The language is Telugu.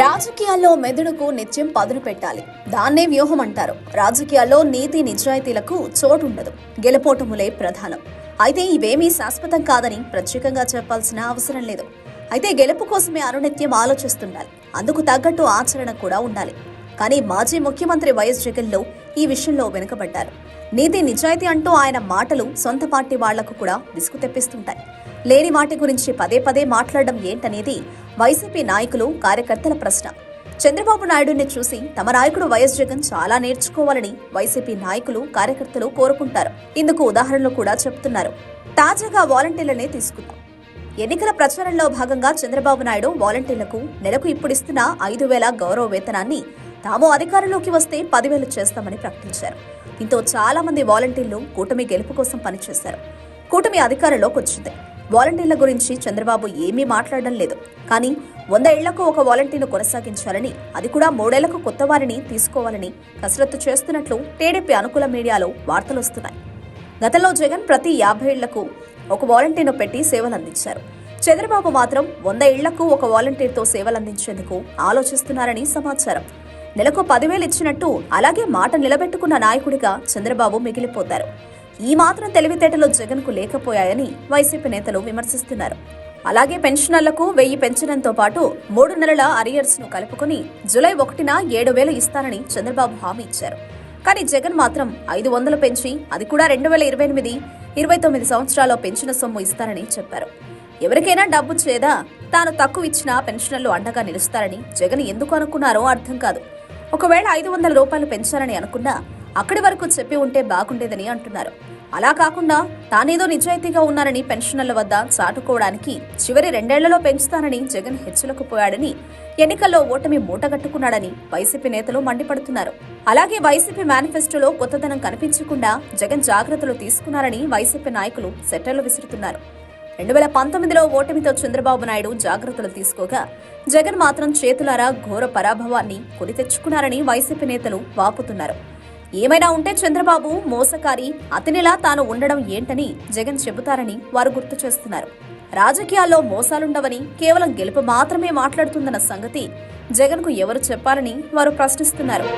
రాజకీయాల్లో మెదడుకు నిత్యం పదును పెట్టాలి. దాన్నే వ్యూహం అంటారు. రాజకీయాల్లో నీతి నిజాయితీలకు చోటు ఉండదు గెలుపోటములే ప్రధానం. అయితే ఇవేమీ శాశ్వతం కాదని ప్రత్యేకంగా చెప్పాల్సిన అవసరం లేదు. అయితే గెలుపు కోసమే అరుణిత్యం ఆలోచిస్తుండాలి. అందుకు తగ్గట్టు ఆచరణ కూడా ఉండాలి. కానీ మాజీ ముఖ్యమంత్రి వైఎస్ జగన్లో ఈ విషయంలో వెనుకబడ్డారు. నీతి నిజాయితీ అంటూ ఆయన మాటలు సొంత పార్టీ వాళ్ళకు కూడా విసుగు తెప్పిస్తుంటాయి. లేని వాటి గురించి పదే పదే మాట్లాడడం ఏంటనేది వైసీపీ నాయకులు కార్యకర్తల ప్రశ్న. చంద్రబాబు నాయుడుని చూసి తమ నాయకుడు వైఎస్ జగన్ చాలా నేర్చుకోవాలని వైసీపీ నాయకులు కార్యకర్తలు కోరుకుంటారు. ఇందుకు ఉదాహరణలు కూడా చెప్తున్నారు. తాజాగా వాలంటీర్లనే తీసుకుందాం. ఎన్నికల ప్రచారంలో భాగంగా చంద్రబాబు నాయుడు వాలంటీర్లకు నెలకు ఇప్పుడిస్తున్న ఐదు వేల గౌరవ వేతనాన్ని తాము అధికారంలోకి వస్తే పదివేలు చేస్తామని ప్రకటించారు. దీంతో చాలా మంది వాలంటీర్లు కూటమి గెలుపు కోసం పనిచేశారు. కూటమి అధికారంలోకి వచ్చింది. వాలంటీర్ల గురించి చంద్రబాబు ఏమీ మాట్లాడడం లేదు. కానీ వంద ఏళ్ళకు ఒక వాలంటీర్ను కొనసాగించాలని అది కూడా మూడేళ్ళకు కొత్త వారిని తీసుకోవాలని కసరత్తు చేస్తున్నట్లు టీడీపీ అనుకూల మీడియాలో వార్తలు వస్తున్నాయి. గతంలో జగన్ ప్రతి యాభై ఏళ్ళకు ఒక వాలంటీర్ను పెట్టి సేవలు అందించారు చంద్రబాబు మాత్రం వంద ఏళ్ళకు ఒక వాలంటీర్తో సేవలు అందించేందుకు ఆలోచిస్తున్నారని సమాచారం. నెలకు పదివేలు ఇచ్చినట్టు అలాగే మాట నిలబెట్టుకున్న నాయకుడిగా చంద్రబాబు మిగిలిపోతారు. ఈ మాత్రం తెలివితేటలు జగన్కు లేకపోయాయని వైసీపీ నేతలు విమర్శిస్తున్నారు. అలాగే పెన్షనర్లకు వెయ్యి పెంచడంతో పాటు మూడు నెలల అరియర్స్ను కలుపుకుని జులై ఒకటిన ఏడు వేలు ఇస్తానని చంద్రబాబు హామీ ఇచ్చారు. కానీ జగన్ మాత్రం ఐదు వందలు పెంచి అది కూడా రెండు వేల ఇరవై ఎనిమిది ఇరవై తొమ్మిది సంవత్సరాల్లో పెంచిన సొమ్ము ఇస్తారని చెప్పారు. ఎవరికైనా డబ్బు చేదా తాను తక్కువ ఇచ్చినా పెన్షనర్లు అండగా నిలుస్తారని జగన్ ఎందుకు అనుకున్నారో అర్థం కాదు. ఒకవేళ ఐదు వందల రూపాయలు పెంచాలని అనుకున్నా అక్కడి వరకు చెప్పి ఉంటే బాగుండేదని అంటున్నారు. అలా కాకుండా తానేదో నిజాయితీగా ఉన్నారని పెన్షనర్ల వద్ద చాటుకోవడానికి చివరి రెండేళ్ళలో పెంచుతానని జగన్ హెచ్చలకు పోయాడని ఎన్నికల్లో ఓటమి మూటగట్టుకున్నాడని వైసీపీ నేతలు మండిపడుతున్నారు. అలాగే వైసీపీ మేనిఫెస్టోలో కొత్తదనం కనిపించకుండా జగన్ జాగ్రత్తలు తీసుకున్నారని వైసీపీ నాయకులు సెట్టర్లు విసురుతున్నారు. రెండు వేల పంతొమ్మిదిలో ఓటమితో చంద్రబాబు నాయుడు జాగ్రత్తలు తీసుకోగా జగన్ మాత్రం చేతులారా ఘోర పరాభవాన్ని కొని తెచ్చుకున్నారని వైసీపీ నేతలు వాపుతున్నారు. ఏమైనా ఉంటే చంద్రబాబు మోసకారి అతనిలా తాను ఉండడం ఏంటని జగన్ చెబుతారని వారు గుర్తు చేస్తున్నారు. రాజకీయాల్లో మోసాలుండవని కేవలం గెలుపు మాత్రమే మాట్లాడుతుందన్న సంగతి జగన్కు ఎవరు చెప్పాలని వారు ప్రశ్నిస్తున్నారు.